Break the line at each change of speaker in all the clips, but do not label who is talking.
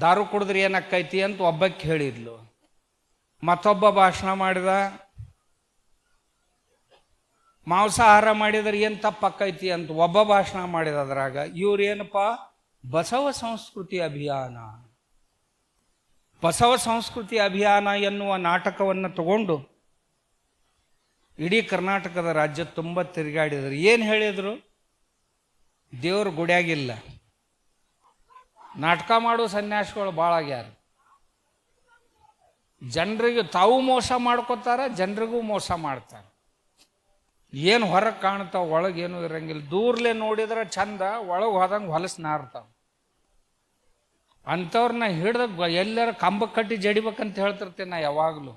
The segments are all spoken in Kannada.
ದಾರು ಕುಡಿದ್ರೆ ಏನಕ್ಕೈತಿ ಅಂತ ಒಬ್ಬಕ್ಕೆ ಹೇಳಿದ್ಲು. ಮತ್ತೊಬ್ಬ ಭಾಷಣ ಮಾಡಿದ, ಮಾಂಸಾಹಾರ ಮಾಡಿದ್ರೆ ಏನು ತಪ್ಪಕ್ಕೈತಿ ಅಂತ ಒಬ್ಬ ಭಾಷಣ ಮಾಡಿದ ಅದ್ರಾಗ, ಇವ್ರೇನಪ್ಪ, ಬಸವ ಸಂಸ್ಕೃತಿ ಅಭಿಯಾನ. ಬಸವ ಸಂಸ್ಕೃತಿ ಅಭಿಯಾನ ಎನ್ನುವ ನಾಟಕವನ್ನು ತಗೊಂಡು ಇಡೀ ಕರ್ನಾಟಕದ ರಾಜ್ಯ ತುಂಬ ತಿರುಗಾಡಿದರು. ಏನು ಹೇಳಿದರು? ದೇವ್ರ ಗುಡಿಯಾಗಿಲ್ಲ. ನಾಟಕ ಮಾಡೋ ಸನ್ಯಾಸಿಗಳು ಭಾಳ ಆಗ್ಯಾರ. ಜನರಿಗೆ ತಾವು ಮೋಸ ಮಾಡ್ಕೋತಾರ, ಜನರಿಗೂ ಮೋಸ ಮಾಡ್ತಾರೆ. ಏನು ಹೊರಗೆ ಕಾಣ್ತಾವ ಏನೂ ಇರಂಗಿಲ್ಲ. ದೂರ್ಲೆ ನೋಡಿದ್ರೆ ಚಂದ, ಒಳಗೆ ಹೋದಂಗೆ ಹೊಲಸು ನಾರ್ತಾವ ಅಂಥವ್ರನ್ನ ಹಿಡ್ದ ಎಲ್ಲರ ಕಂಬ ಕಟ್ಟಿ ಜಡಿಬೇಕಂತ ಹೇಳ್ತಿರ್ತೀನಿ ನಾ ಯಾವಾಗಲೂ.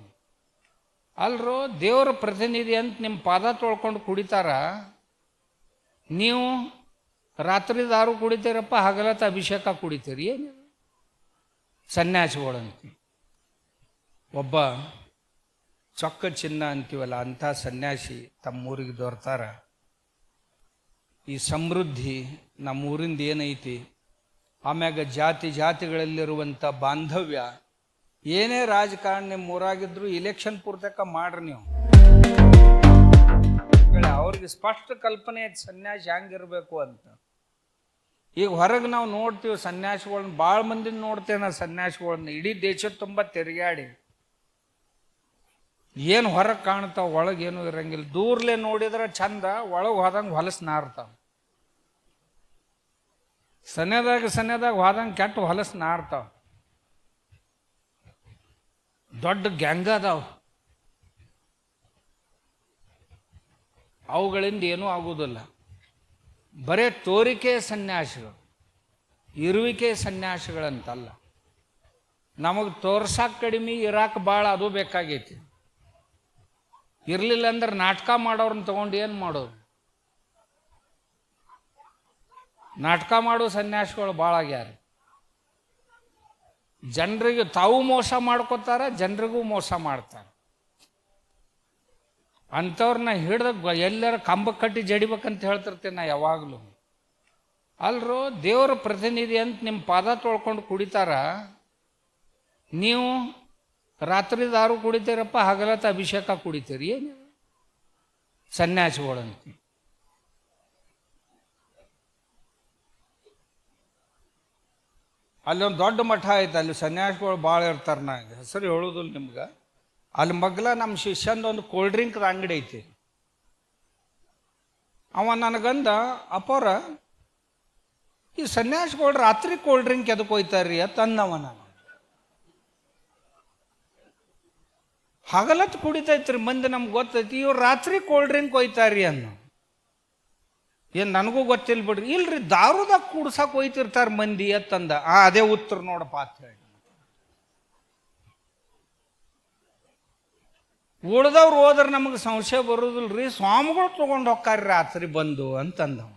ಅಲ್ರೋ, ದೇವರ ಪ್ರತಿನಿಧಿ ಅಂತ ನಿಮ್ಮ ಪಾದ ತೊಳ್ಕೊಂಡು ಕುಡಿತಾರ, ನೀವು ರಾತ್ರಿ ದಾರು ಕುಡಿತೀರಪ್ಪ, ಹಗಲತ್ತ ಅಭಿಷೇಕ ಕುಡಿತೀರಿ ಏನು ಸನ್ಯಾಸಿಗಳಂತ. ಒಬ್ಬ ಚೊಕ್ಕ ಚಿನ್ನ ಅಂತೀವಲ್ಲ, ಅಂಥ ಸನ್ಯಾಸಿ ತಮ್ಮೂರಿಗೆ ದೊರ್ತಾರ. ಈ ಸಮೃದ್ಧಿ ನಮ್ಮೂರಿಂದ ಏನೈತಿ? ಆಮ್ಯಾಗ ಜಾತಿ ಜಾತಿಗಳಲ್ಲಿರುವಂಥ ಬಾಂಧವ್ಯ ಏನೇ ರಾಜಕಾರಣ ಊರಾಗಿದ್ರು ಇಲೆಕ್ಷನ್ ಪೂರ್ತಕ ಮಾಡ್ರಿ ನೀವು. ಅವ್ರಿಗೆ ಸ್ಪಷ್ಟ ಕಲ್ಪನೆ ಸನ್ಯಾಸಿ ಹೆಂಗಿರಬೇಕು ಅಂತ. ಈಗ ಹೊರಗೆ ನಾವು ನೋಡ್ತೀವಿ ಸನ್ಯಾಸಿಗಳನ್ನ ಭಾಳ ಮಂದಿನ ನೋಡ್ತೇವೆ ನಾವು ಸನ್ಯಾಸಿಗಳನ್ನ ಇಡೀ ದೇಶದ ತುಂಬ ತಿರುಗಾಡಿ ಏನು ಹೊರಗೆ ಕಾಣ್ತಾವ ಏನೂ ಇರಂಗಿಲ್ಲ. ದೂರ್ಲೆ ನೋಡಿದ್ರೆ ಚಂದ, ಒಳಗೆ ಹೋದಂಗೆ ಹೊಲಸು ನಾರ್ತಾವ. ಸನ್ಯದಾಗ ಸನ್ಯದಾಗ ಹೋದಂಗೆ ಕೆಟ್ಟ ಹೊಲಸು ನಾರ್ತಾವ. ದೊಡ್ಡ ಗ್ಯಾಂಗ್ ಅದಾವ. ಅವುಗಳಿಂದ ಏನೂ ಆಗುವುದಿಲ್ಲ ಬರೇ ತೋರಿಕೆ ಸನ್ಯಾಸಿಗಳು, ಇರುವಿಕೆ ಸನ್ಯಾಸಿಗಳಂತಲ್ಲ. ನಮಗೆ ತೋರ್ಸಕ್ಕೆ ಕಡಿಮೆ ಇರಾಕ್ ಭಾಳ ಅದು ಬೇಕಾಗೈತಿ. ಇರಲಿಲ್ಲ ಅಂದ್ರೆ ನಾಟಕ ಮಾಡೋರನ್ನ ತಗೊಂಡು ಏನು ಮಾಡೋದು? ನಾಟಕ ಮಾಡೋ ಸನ್ಯಾಸಿಗಳು ಭಾಳ ಆಗ್ಯಾರ. ಜನರಿಗೆ ತಾವು ಮೋಸ ಮಾಡ್ಕೋತಾರ, ಜನರಿಗೂ ಮೋಸ ಮಾಡ್ತಾರೆ. ಅಂಥವ್ರನ್ನ ಹಿಡ್ದ ಎಲ್ಲರ ಕಂಬ ಕಟ್ಟಿ ಜಡಿಬೇಕಂತ ಹೇಳ್ತಿರ್ತೀನಿ ನಾ ಯಾವಾಗಲೂ. ಅಲ್ರು ದೇವರ ಪ್ರತಿನಿಧಿ ಅಂತ ನಿಮ್ಮ ಪಾದ ತೊಳ್ಕೊಂಡು ಕುಡಿತಾರ, ನೀವು ರಾತ್ರಿ ದಾರು ಕುಡಿತೀರಪ್ಪ, ಹಗಲತ್ತ ಅಭಿಷೇಕ ಕುಡಿತೀರಿ, ಏನು ಸನ್ಯಾಸಿಗಳಂತ. ಅಲ್ಲೊಂದು ದೊಡ್ಡ ಮಠ ಐತೆ, ಅಲ್ಲಿ ಸನ್ಯಾಸಿಗಳು ಭಾಳ ಇರ್ತಾರೆ ನಾ. ಹೆಸರು ಹೇಳೋದಿಲ್ಲ ನಿಮ್ಗೆ. ಅಲ್ಲಿ ಮಗ್ಲ ನಮ್ಮ ಶಿಷ್ಯಂದು ಒಂದು ಕೋಲ್ಡ್ ಡ್ರಿಂಕ್ ಅಂಗಡಿ ಐತಿ. ಅವ ನನಗಂದ ಅಪ್ಪವ್ರ ಈ ಸನ್ಯಾಸಿಗಳು ರಾತ್ರಿ ಕೋಲ್ಡ್ ಡ್ರಿಂಕ್ ಎದಕ್ಕೆ ಹೋಯ್ತಾರ್ರಿ? ಅಂತ ಅಂದವ ನಾನು. ಹಗಲತ್ ಕುಡಿತೈತ್ರಿ, ಮಂದಿ ನಮ್ಗೆ ಗೊತ್ತೈತಿ, ಇವ್ರು ರಾತ್ರಿ ಕೋಲ್ಡ್ ಡ್ರಿಂಕ್ ಒಯ್ತಾರ್ರಿ ಅನ್ನೋ ಏನು ನನಗೂ ಗೊತ್ತಿಲ್ಲ ಬಿಡ್ರಿ. ಇಲ್ರಿ ದಾರುದಾಗ ಕುಡ್ಸಕ್ಕೆ ಒಯ್ತಿರ್ತಾರೆ ಮಂದಿ ಅಂತಂದ. ಆ, ಅದೇ ಉತ್ತರ ನೋಡಪ್ಪ ಅಂತ ಹೇಳಿ. ಉಳ್ದವ್ರು ಹೋದ್ರೆ ನಮಗೆ ಸಂಶಯ ಬರೋದಿಲ್ಲ ರೀ ಸ್ವಾಮಿಗಳು ತೊಗೊಂಡು ಹೋಗ್ತಾರ್ರಿ ರಾತ್ರಿ ಬಂದು ಅಂತಂದವ.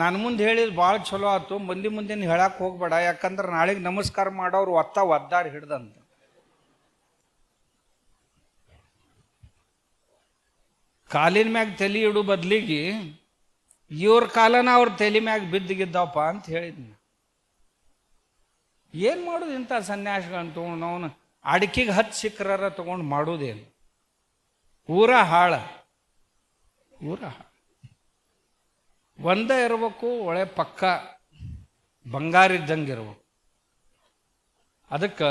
ನಾನು ಮುಂದೆ ಹೇಳಿದ ಭಾಳ ಚಲೋ ಆಯ್ತು ಮಂದಿ ಮುಂದಿನ ಹೇಳಕ್ಕೆ ಹೋಗ್ಬೇಡ. ಯಾಕಂದ್ರೆ ನಾಳೆಗೆ ನಮಸ್ಕಾರ ಮಾಡೋರು ಒತ್ತ ಒದ್ದಾರ ಹಿಡ್ದಂತ. ಕಾಲಿನ ಮ್ಯಾಗ ತಲೆ ಇಡು ಬದ್ಲಿಗೆ, ಇವ್ರ ಕಾಲನ ಅವ್ರ ತಲೆ ಮ್ಯಾಗ ಬಿದ್ದಿಗಿದ್ದವಪ್ಪ ಅಂತ ಹೇಳಿದ್ನ. ಏನು ಮಾಡೋದು ಇಂಥ ಸನ್ಯಾಸಿಗಳನ್ನ ತೊಗೊಂಡು ಅವನು ಅಡಿಕೆಗೆ ಹತ್ತು ಸಿಕ್ಕರಾರ ತೊಗೊಂಡು ಮಾಡೋದೇನು ಊರ ಹಾಳ. ಊರ ಹಾಳ. ಒಂದೇ ಇರಬೇಕು ಒಳೆ ಪಕ್ಕ, ಬಂಗಾರ ಇದ್ದಂಗೆ ಇರ್ಬೇಕು. ಅದಕ್ಕೆ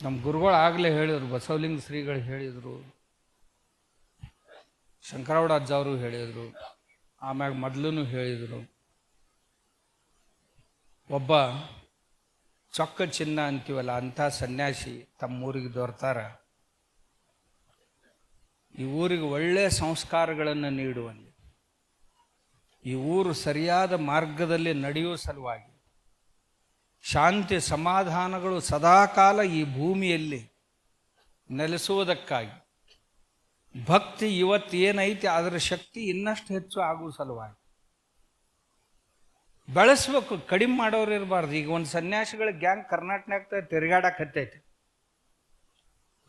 ನಮ್ಮ ಗುರುಗಳು ಆಗಲೇ ಹೇಳಿದರು, ಬಸವಲಿಂಗ ಶ್ರೀಗಳು ಹೇಳಿದರು ಶಂಕರಗೌಡ ಅಜ್ಜ ಅವರು ಹೇಳಿದರು, ಆಮ್ಯಾಗ ಮೊದಲು ಹೇಳಿದರು. ಒಬ್ಬ ಚೊಕ್ಕ ಚಿನ್ನ ಅಂತೀವಲ್ಲ, ಅಂಥ ಸನ್ಯಾಸಿ ತಮ್ಮೂರಿಗೆ ದೊರ್ತಾರ. ಈ ಊರಿಗೆ ಒಳ್ಳೆಯ ಸಂಸ್ಕಾರಗಳನ್ನು ನೀಡುವಲ್ಲಿ. ಈ ಊರು ಸರಿಯಾದ ಮಾರ್ಗದಲ್ಲಿ ನಡೆಯುವ ಸಲುವಾಗಿ ಶಾಂತಿ ಸಮಾಧಾನಗಳು ಸದಾಕಾಲ ಈ ಭೂಮಿಯಲ್ಲಿ ನೆಲೆಸುವುದಕ್ಕಾಗಿ. ಭಕ್ತಿ ಇವತ್ತು ಏನೈತಿ, ಅದರ ಶಕ್ತಿ ಇನ್ನಷ್ಟು ಹೆಚ್ಚು ಆಗುವ ಸಲುವಾಗಿ. ಬೆಳೆಸ್ಬೇಕು, ಕಡಿಮೆ ಮಾಡೋರು ಇರಬಾರ್ದು. ಈಗ ಒಂದು ಸನ್ಯಾಸಿಗಳ ಗ್ಯಾಂಗ್ ಕರ್ನಾಟಕ ತಿರುಗಾಡಕತ್ತೈತಿ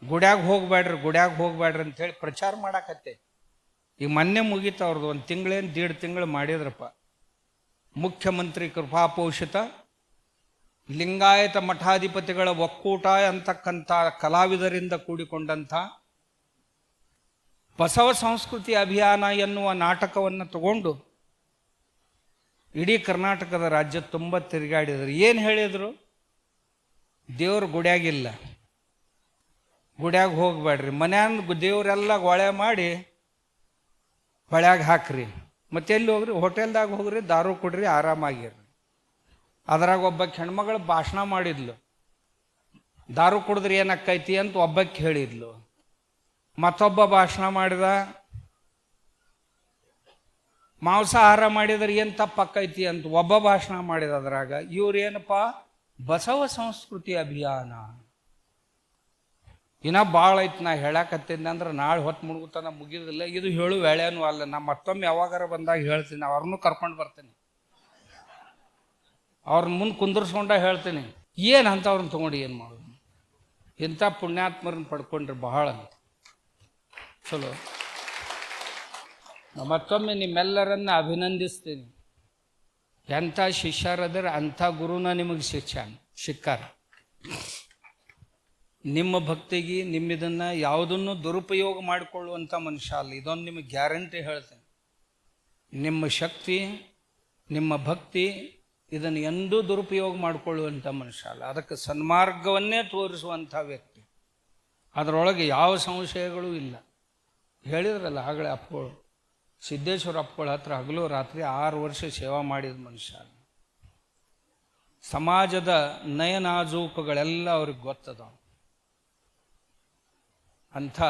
ಗುಡ್ಯಾಗ ಹೋಗ್ಬೇಡ್ರಿ ಗುಡ್ಯಾಗ ಹೋಗ್ಬೇಡ್ರಿ ಅಂತೇಳಿ ಪ್ರಚಾರ ಮಾಡಾಕತ್ತೈತಿ ಈಗ ಮೊನ್ನೆ ಮುಗೀತು ಅವ್ರದ್ದು ಒಂದು ತಿಂಗಳೇನು ದೀಡ್ ತಿಂಗಳು ಮಾಡಿದ್ರಪ್ಪ. ಮುಖ್ಯಮಂತ್ರಿ ಕೃಪಾಪೋಷಿತ ಲಿಂಗಾಯತ ಮಠಾಧಿಪತಿಗಳ ಒಕ್ಕೂಟ ಅಂತಕ್ಕಂಥ ಕಲಾವಿದರಿಂದ ಕೂಡಿಕೊಂಡಂಥ ಬಸವ ಸಂಸ್ಕೃತಿ ಅಭಿಯಾನ ಎನ್ನುವ ನಾಟಕವನ್ನು ತಗೊಂಡು ಇಡೀ ಕರ್ನಾಟಕದ ರಾಜ್ಯ ತುಂಬ ತಿರುಗಾಡಿದರು. ಏನು ಹೇಳಿದರು? ದೇವ್ರ ಗುಡ್ಯಾಗಿಲ್ಲ. ಗುಡ್ಯಾಗ ಹೋಗಬೇಡ್ರಿ ಮನ್ಯಾನ ದೇವರೆಲ್ಲ ಗೊಳೆ ಮಾಡಿ ಹೊಳ್ಯಾಗ ಹಾಕ್ರಿ. ಮತ್ತೆ ಎಲ್ಲಿ ಹೋಗ್ರಿ? ಹೋಟೆಲ್ದಾಗ ಹೋಗ್ರಿ, ದಾರು ಕೊಡ್ರಿ, ಆರಾಮಾಗಿರ್ರಿ. ಅದ್ರಾಗ ಒಬ್ಬ ಹೆಣ್ಮಗಳು ಭಾಷಣ ಮಾಡಿದ್ಲು. ದಾರು ಕುಡಿದ್ರೆ ಏನಕ್ಕೈತಿ ಅಂತ ಒಬ್ಬಕ್ಕೆ ಹೇಳಿದ್ಲು. ಮತ್ತೊಬ್ಬ ಭಾಷಣ ಮಾಡಿದ ಮಾಂಸಾಹಾರ ಮಾಡಿದ್ರೆ ಏನು ತಪ್ಪಕ್ಕೈತಿ ಅಂತ ಒಬ್ಬ ಭಾಷಣ ಮಾಡಿದ ಅದ್ರಾಗ, ಇವ್ರೇನಪ್ಪ? ಬಸವ ಸಂಸ್ಕೃತಿ ಅಭಿಯಾನ. ಇನ್ನ ಭಾಳ ಐತಿ ನಾ ಹೇಳಕತ್ತೀನಿ ಅಂದ್ರೆ ನಾಳೆ ಹೊತ್ತು ಮುಳುಗುತ್ತಾನ ಮುಗಿದಿಲ್ಲ. ಇದು ಹೇಳು ವೇಳೆನೂ ಅಲ್ಲ. ನಾ ಮತ್ತೊಮ್ಮೆ ಯಾವಾಗಾರ ಬಂದಾಗ ಹೇಳ್ತೀನಿ. ಅವ್ರನ್ನೂ ಕರ್ಕೊಂಡು ಬರ್ತೀನಿ. ಅವ್ರನ್ನ ಮುಂದೆ ಕುಂದರ್ಸ್ಕೊಂಡ ಹೇಳ್ತೀನಿ. ಏನು ಅಂತ ಅವ್ರನ್ನ ತೊಗೊಂಡು ಏನು ಮಾಡೋದು? ಇಂಥ ಪುಣ್ಯಾತ್ಮರನ್ನ ಪಡ್ಕೊಂಡ್ರೆ ಬಹಳ ಚಲೋ. ಮತ್ತೊಮ್ಮೆ ನಿಮ್ಮೆಲ್ಲರನ್ನ ಅಭಿನಂದಿಸ್ತೀನಿ. ಎಂಥ ಶಿಷ್ಯರದ್ರೆ ಅಂಥ ಗುರುನ ನಿಮಗೆ ಶಿಕ್ಷಣ ಸಿಕ್ಕಾರ ನಿಮ್ಮ ಭಕ್ತಿಗೆ, ನಿಮ್ಮಿದನ್ನು ಯಾವುದನ್ನು ದುರುಪಯೋಗ ಮಾಡಿಕೊಳ್ಳುವಂಥ ಮನುಷ್ಯ ಅಲ್ಲ. ಇದೊಂದು ನಿಮಗೆ ಗ್ಯಾರಂಟಿ ಹೇಳ್ತೇನೆ. ನಿಮ್ಮ ಶಕ್ತಿ, ನಿಮ್ಮ ಭಕ್ತಿ ಇದನ್ನು ಎಂದೂ ದುರುಪಯೋಗ ಮಾಡಿಕೊಳ್ಳುವಂಥ ಮನುಷ್ಯ ಅಲ್ಲ. ಅದಕ್ಕೆ ಸನ್ಮಾರ್ಗವನ್ನೇ ತೋರಿಸುವಂಥ ವ್ಯಕ್ತಿ. ಅದರೊಳಗೆ ಯಾವ ಸಂಶಯಗಳೂ ಇಲ್ಲ. ಹೇಳಿದ್ರಲ್ಲ ಆಗಲೇ ಅಪ್ಪಗಳು ಸಿದ್ದೇಶ್ವರ ಅಪ್ಪಳ ಹತ್ರ ಹಗಲು ರಾತ್ರಿ ಆರು ವರ್ಷ ಸೇವಾ ಮಾಡಿದ ಮನುಷ್ಯ. ಸಮಾಜದ ನಯನಾಜೂಕಗಳೆಲ್ಲ ಅವ್ರಿಗೆ ಗೊತ್ತದ ಅಂಥ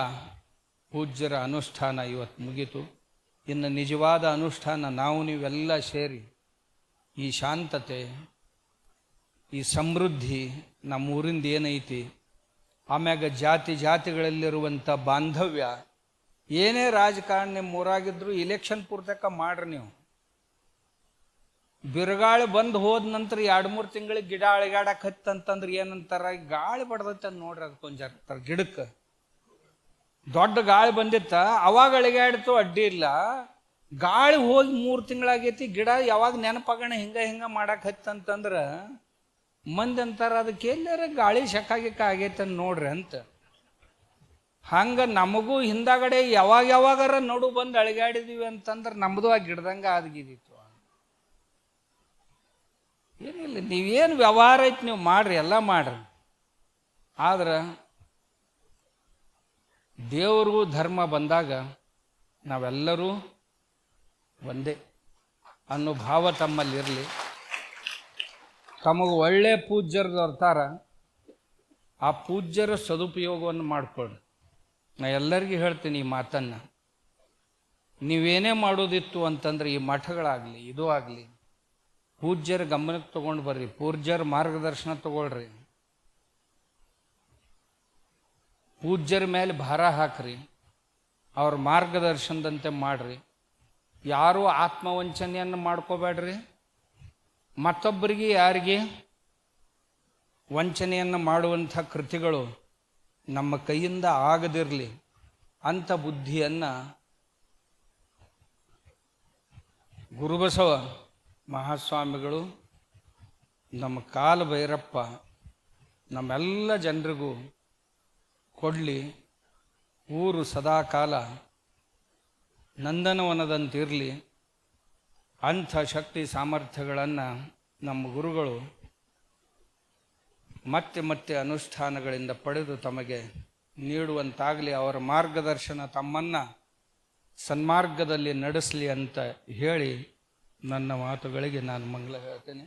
ಪೂಜ್ಯರ ಅನುಷ್ಠಾನ ಇವತ್ತು ಮುಗೀತು. ಇನ್ನು ನಿಜವಾದ ಅನುಷ್ಠಾನ ನಾವು ನೀವೆಲ್ಲ ಸೇರಿ ಈ ಶಾಂತತೆ, ಈ ಸಮೃದ್ಧಿ ನಮ್ಮ ಊರಿಂದ ಏನೈತಿ? ಆಮ್ಯಾಗ ಜಾತಿ ಜಾತಿಗಳಲ್ಲಿರುವಂಥ ಬಾಂಧವ್ಯ ಏನೇ ರಾಜಕಾರಣ ನಿಮ್ಮ ಊರಾಗಿದ್ರು ಇಲೆಕ್ಷನ್ ಪೂರ್ತಕ ಮಾಡ್ರಿ ನೀವು. ಬಿರುಗಾಳಿ ಬಂದು ಹೋದ ನಂತರ ಎರಡು ಮೂರು ತಿಂಗಳಿಗೆ ಗಿಡ ಅಳಿಗಾಡಕ್ಕೆ ಹತ್ತಂತಂದ್ರೆ ಏನಂತಾರ? ಗಾಳಿ ಬಡ್ದೈತೆ ನೋಡ್ರಿ ಅದು ಜರ್ತಾರ ಗಿಡಕ್ಕೆ ದೊಡ್ಡ ಗಾಳಿ ಬಂದಿತ್ತ? ಅವಾಗ ಅಳಿಗಾಡ್ತು, ಅಡ್ಡಿ ಇಲ್ಲ. ಗಾಳಿ ಹೋಗಿ ಮೂರು ತಿಂಗಳಾಗೈತಿ ಗಿಡ ಯಾವಾಗ ನೆನಪಾಗಣ ಹಿಂಗ ಹಿಂಗ ಮಾಡಕ್ಕೆ ಹತ್ತಂತಂದ್ರೆ ಮಂದಿ ಅಂತಾರ, ಅದಕ್ಕೆ ಎಲ್ಲಾರ ಗಾಳಿ ಶಕ್ಕಾಗಿಕ್ಕ ಆಗೈತೆ ನೋಡ್ರಿ ಅಂತ. ಹಂಗ ನಮಗೂ ಹಿಂದಾಗಡೆ ಯಾವಾಗ ಯಾವಾಗಾರ ನಡು ಬಂದು ಅಳಿಗಾಡಿದೀವಿ ಅಂತಂದ್ರೆ ನಮ್ಮದು ಆ ಗಿಡದಂಗ ಆದಗಿದಿತ್ತು ಏನಿಲ್ಲ ನೀವೇನು ವ್ಯವಹಾರ ಐತೆ ನೀವು ಮಾಡ್ರಿ, ಎಲ್ಲ ಮಾಡ್ರಿ. ಆದ್ರೆ ದೇವರು ಧರ್ಮ ಬಂದಾಗ ನಾವೆಲ್ಲರೂ ಒಂದೇ ಅನ್ನೋ ಭಾವ ತಮ್ಮಲ್ಲಿರಲಿ. ತಮಗೆ ಒಳ್ಳೆ ಪೂಜ್ಯರು ದೊರ್ತಾರ, ಆ ಪೂಜ್ಯರ ಸದುಪಯೋಗವನ್ನು ಮಾಡಿಕೊಳ್ಳಿ ನಾ ಎಲ್ಲರಿಗೂ ಹೇಳ್ತೀನಿ ಈ ಮಾತನ್ನು. ನೀವೇನೇ ಮಾಡೋದಿತ್ತು ಅಂತಂದ್ರೆ ಈ ಮಠಗಳಾಗಲಿ, ಇದು ಆಗಲಿ, ಪೂಜ್ಯರ ಗಮನಕ್ಕೆ ತಗೊಂಡು ಬರ್ರಿ, ಪೂಜ್ಯರ ಮಾರ್ಗದರ್ಶನ ತಗೊಳ್ರಿ. ಪೂಜ್ಯರ ಮೇಲೆ ಭಾರ ಹಾಕ್ರಿ, ಅವ್ರ ಮಾರ್ಗದರ್ಶನದಂತೆ ಮಾಡ್ರಿ. ಯಾರೂ ಆತ್ಮವಂಚನೆಯನ್ನು ಮಾಡ್ಕೋಬೇಡ್ರಿ. ಮತ್ತೊಬ್ಬರಿಗೆ ಯಾರಿಗೆ? ವಂಚನೆಯನ್ನು ಮಾಡುವಂಥ ಕೃತಿಗಳು ನಮ್ಮ ಕೈಯಿಂದ ಆಗದಿರಲಿ ಅಂಥ ಬುದ್ಧಿಯನ್ನು ಗುರುಬಸವ ಮಹಾಸ್ವಾಮಿಗಳು, ನಮ್ಮ ಕಾಲು ಭೈರಪ್ಪ, ನಮ್ಮೆಲ್ಲ ಜನರಿಗೂ ಕೊಡಲಿ. ಊರು ಸದಾಕಾಲ ನಂದನವನದಂತಿರಲಿ. ಅಂಥ ಶಕ್ತಿ ಸಾಮರ್ಥ್ಯಗಳನ್ನು ನಮ್ಮ ಗುರುಗಳು ಮತ್ತೆ ಮತ್ತೆ ಅನುಷ್ಠಾನಗಳಿಂದ ಪಡೆದು ತಮಗೆ ನೀಡುವಂತಾಗಲಿ ಅವರ ಮಾರ್ಗದರ್ಶನ ತಮ್ಮನ್ನು ಸನ್ಮಾರ್ಗದಲ್ಲಿ ನಡೆಸಲಿ ಅಂತ ಹೇಳಿ ನನ್ನ ಮಾತುಗಳಿಗೆ ನಾನು ಮಂಗಳ ಹೇಳ್ತೇನೆ